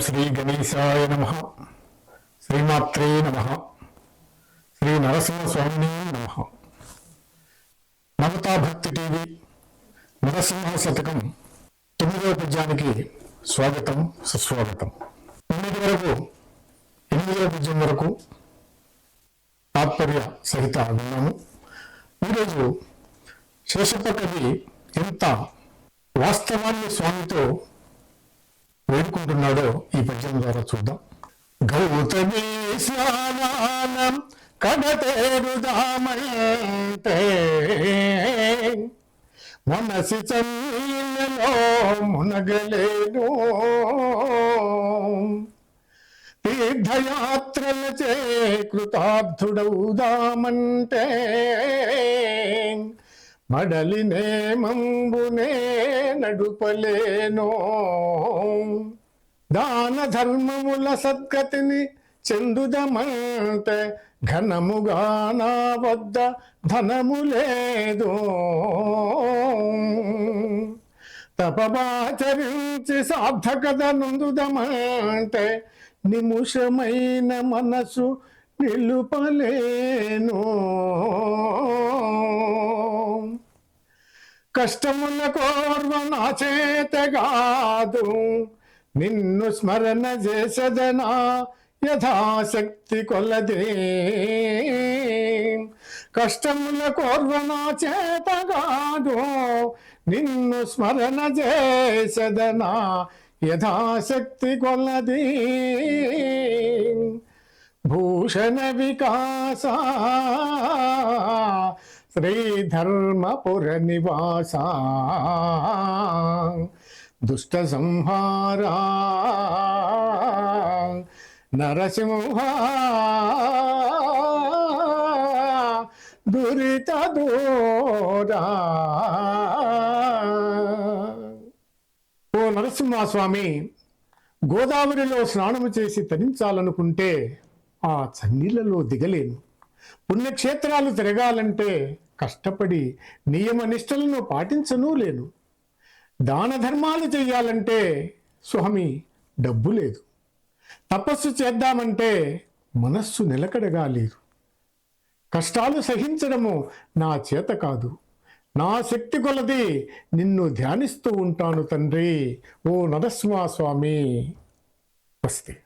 శ్రీ గణేశాయ నమ. శ్రీమాత్రే నమ. శ్రీ నరసింహస్వామిని నమ. మమతా భక్తి టీవీ నరసింహ శతకం తొమ్మిదవ పద్యానికి స్వాగతం సుస్వాగతం. తొమ్మిది వరకు ఎనిమిదవ పద్యం వరకు తాత్పర్య సహిత విన్నాము. ఈరోజు శేషప్ప కవి ఎంత వాస్తవాన్ని స్వామితో వేడుకుంటున్నాడో ఈ పద్యం ద్వారా చూద్దాం. గౌతమి స్నానం కడతేరుదామంటే మనసి చన్నీళ్ళలో మునగలేను. తీర్థయాత్రలచే కృతార్థుడవుదామంటే మడలినే మంబునే నడుపలేనో. దాన ధర్మముల సద్గతిని చెందుదమంటే ఘనముగా నా వద్ద ధనము లేదు. తపమాచరించి సార్థకత నుందుదమంటే నిముషమైన మనసు నిలుపలేను. కష్టముల కోర్వ నా చేత కాదు నిన్ను స్మరణ చేసదనా యథాశక్తి కొలదే కష్టముల కోర్వ నా చేత కాదు నిన్ను స్మరణ చేసదనా యథాశక్తి కొలది భూషణ వికాస శ్రీధర్మపుర నివాస దుష్ట సంహారా నరసింహ. దురిత దూరా ఓ నరసింహస్వామి గోదావరిలో స్నానము చేసి తరించాలనుకుంటే ఆ చన్నీళ్ళలో దిగలేను. పుణ్యక్షేత్రాలు తిరగాలంటే కష్టపడి నియమ నిష్టలను పాటించను లేను దాన ధర్మాలు చెయ్యాలంటే స్వామి డబ్బు లేదు. తపస్సు చేద్దామంటే మనస్సు నిలకడగా లేదు. కష్టాలు సహించడము నా చేత కాదు. నా శక్తి కొలది నిన్ను ధ్యానిస్తూ ఉంటాను తండ్రి. ఓ నరసింహ స్వామి. వస్తే